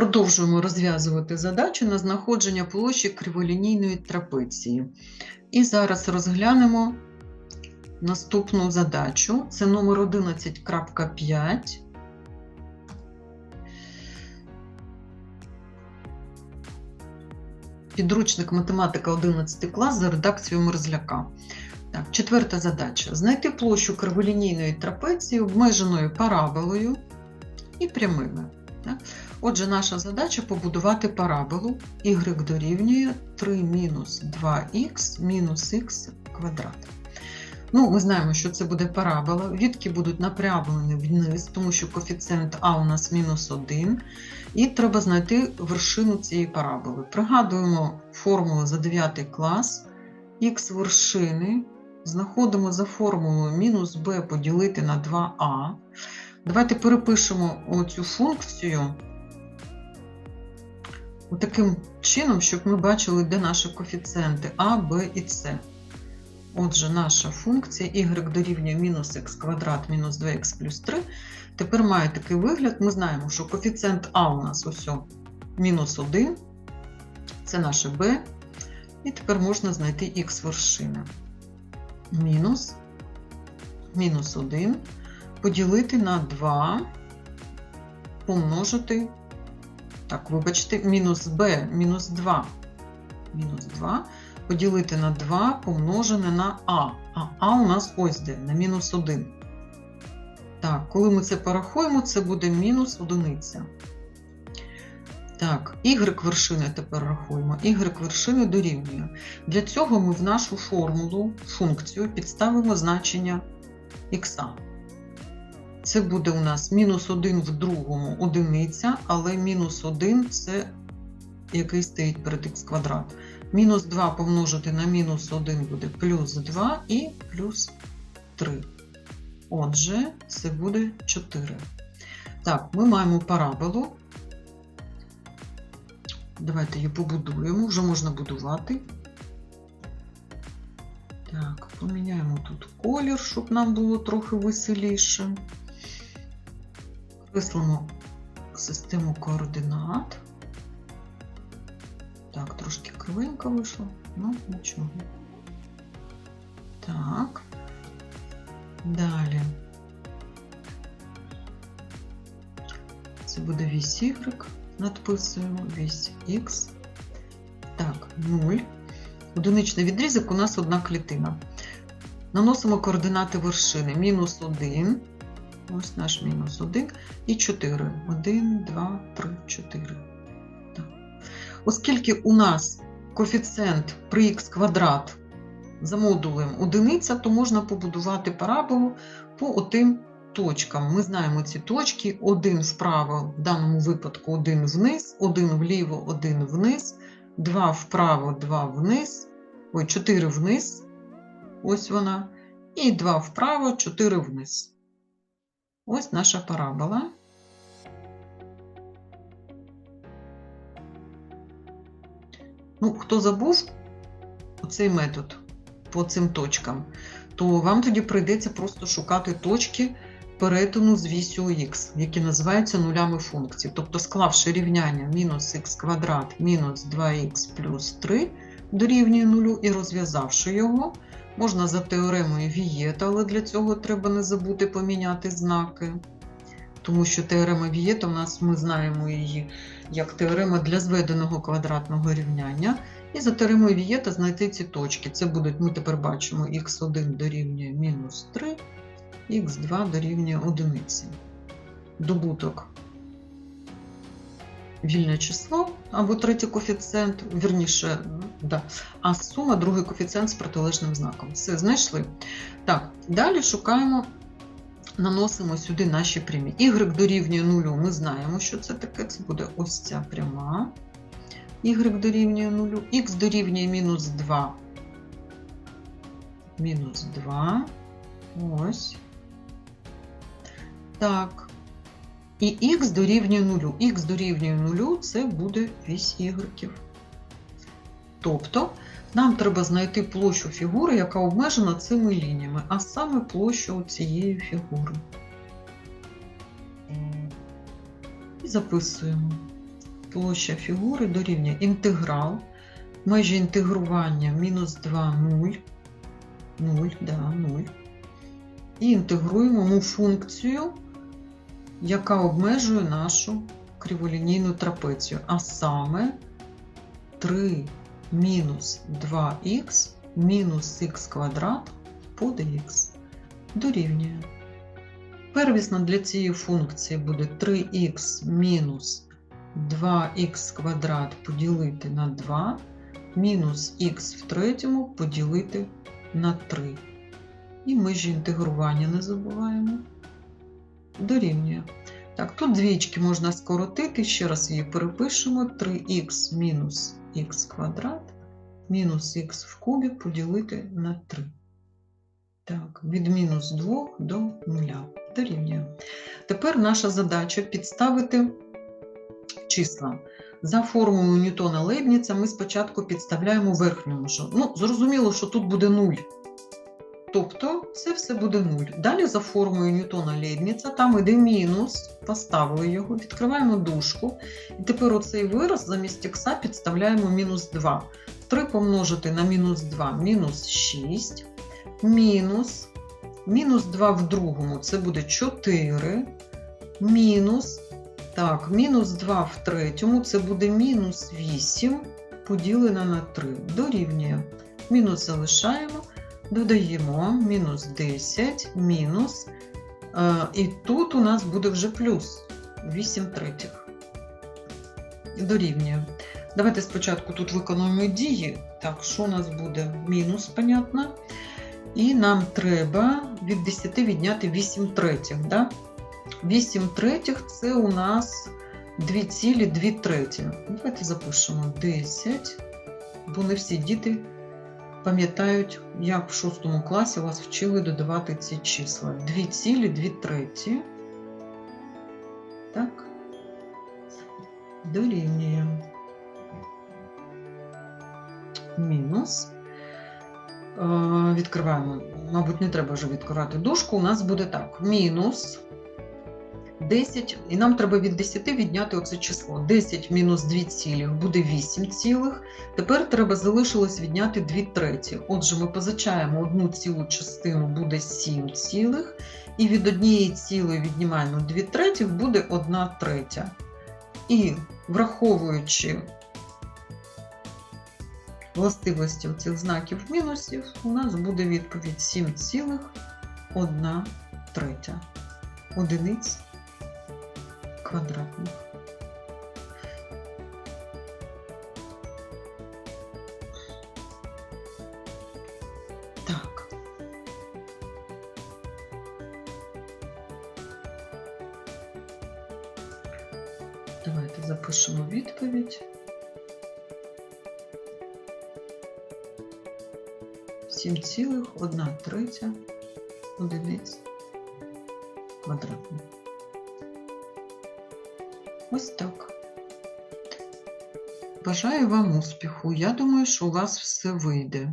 Продовжуємо розв'язувати задачу на знаходження площі криволінійної трапеції. І зараз розглянемо наступну задачу. Це номер 11.5. Підручник математика 11 клас за редакцією Мерзляка. Так, четверта задача. Знайти площу криволінійної трапеції обмеженою параболою і прямими. Так? Отже, наша задача побудувати параболу y дорівнює 3 мінус 2х мінус х квадрат. Ну, ми знаємо, що це буде парабола. Відки будуть напрямлені вниз, тому що коефіцієнт А у нас мінус 1. І треба знайти вершину цієї параболи. Пригадуємо формулу за 9 клас. Х вершини знаходимо за формулою мінус b поділити на 2а. Давайте перепишемо цю функцію таким чином, щоб ми бачили, де наші коефіцієнти А, Б і С. Отже, наша функція y дорівнює мінус х квадрат мінус 2х плюс 3. Тепер має такий вигляд. Ми знаємо, що коефіцієнт А у нас ось мінус 1, це наше b. І тепер можна знайти х вершини. Мінус, мінус 1 поділити на 2, помножити, так, вибачте, мінус b, мінус 2, мінус 2, поділити на 2 помножене на а. А а у нас ось де, на мінус 1. Так, коли ми це порахуємо, це буде мінус одиниця. Так, y вершини тепер рахуємо. y вершини дорівнює. Для цього ми в нашу формулу, функцію підставимо значення х. Це буде у нас мінус 1 в другому одиниця, але мінус 1 це який стоїть перед х квадрат. Мінус 2 помножити на мінус 1 буде плюс 2 і плюс 3. Отже, це буде 4. Так, ми маємо параболу. Давайте її побудуємо, вже можна будувати. Так, поміняємо тут колір, щоб нам було трохи веселіше. Вислимо систему координат. Так, трошки кривенько вийшло, ну нічого. Так. Далі. Це буде вісь Y. Надписуємо вісь Х. Так, 0. Одиничний відрізок у нас одна клітина. Наносимо координати вершини. Мінус 1. Ось наш мінус 1 і 4. 1, 2, 3, 4. Так. Оскільки у нас коефіцієнт при х квадрат за модулем одиниця, то можна побудувати параболу по отим точкам. Ми знаємо ці точки: один вправо, в даному випадку один вниз, один вліво, один вниз, два вправо, два вниз, ой, 4 вниз. Ось вона. І 2 вправо, 4 вниз. Ось наша парабола. Ну, хто забув оцей метод по цим точкам, то вам тоді прийдеться просто шукати точки перетину з вісю х, які називаються нулями функції. Тобто, склавши рівняння мінус х квадрат мінус 2х плюс 3 дорівнює нулю і розв'язавши його, можна за теоремою Вієта, але для цього треба не забути поміняти знаки. Тому що теорема Вієта у нас ми знаємо її як теорема для зведеного квадратного рівняння. І за теоремою Вієта знайти ці точки. Це будуть, ми тепер бачимо, х1 дорівнює мінус 3, х2 дорівнює 1. Добуток вільне число або третій коефіцієнт, вірніше, да, а сума другий коефіцієнт з протилежним знаком. Все, знайшли. Так, далі шукаємо, наносимо сюди наші прямі. Y дорівнює 0, ми знаємо, що це таке. Це буде ось ця пряма. Y дорівнює 0, х дорівнює мінус 2. Мінус 2. Ось. Так. І х дорівнює 0. Х дорівнює 0 це буде вісь y. Тобто, нам треба знайти площу фігури, яка обмежена цими лініями, а саме площу цієї фігури. І записуємо. площа фігури дорівнює інтеграл, межі інтегрування мінус 2 0, 0, да, 0. І інтегруємо му функцію, яка обмежує нашу криволінійну трапецію, а саме 3 мінус 2х мінус х квадрат под х дорівнює. Первісно для цієї функції буде 3х мінус 2х квадрат поділити на 2, мінус х в третьому поділити на 3. І межі інтегрування не забуваємо. Дорівнює. Так, тут двічки можна скоротити, ще раз її перепишемо. 3х мінус х квадрат мінус х в кубі поділити на 3. Так, від мінус 2 до 0. Дорівнює. Тепер наша задача підставити числа. За формулою Ньютона Лейбніца ми спочатку підставляємо верхню межу. Ну, зрозуміло, що тут буде 0. Тобто це все буде 0. Далі за формулою Ньютона Лейбніца там іде мінус, поставили його, відкриваємо дужку. І тепер оцей вираз замість х підставляємо мінус 2. 3 помножити на мінус 2 мінус 6, мінус, мінус 2 в другому це буде 4, мінус, так, мінус 2 в третьому це буде мінус 8 поділено на 3. Дорівнює. Мінус залишаємо, додаємо мінус 10, мінус. Е, і тут у нас буде вже плюс 8 третіх. Дорівнює. Давайте спочатку тут виконуємо дії. Так, що у нас буде? Мінус, понятно. І нам треба від 10 відняти 8 третіх. Да? 8 третіх це у нас 2,2 треті. Давайте запишемо 10, бо не всі діти пам'ятають, як в 6 класі вас вчили додавати ці числа. 2,2 треті. Так. Дорівнює мінус. Е, Відкриваємо, мабуть, не треба вже відкривати дужку. У нас буде так: мінус 10, і нам треба від 10 відняти оце число. 10 мінус 2 цілих буде 8 цілих. Тепер треба залишилось відняти 2 треті. Отже, ми позичаємо одну цілу частину, буде 7 цілих. І від однієї цілої віднімаємо 2 третіх, буде 1 третя. І враховуючи властивості цих знаків мінусів, у нас буде відповідь 7,1 третя одиниць квадратних. Так. Давайте запишемо відповідь. 7,1 третя одиниць квадратних. Ось так. Бажаю вам успіху. Я думаю, що у вас все вийде.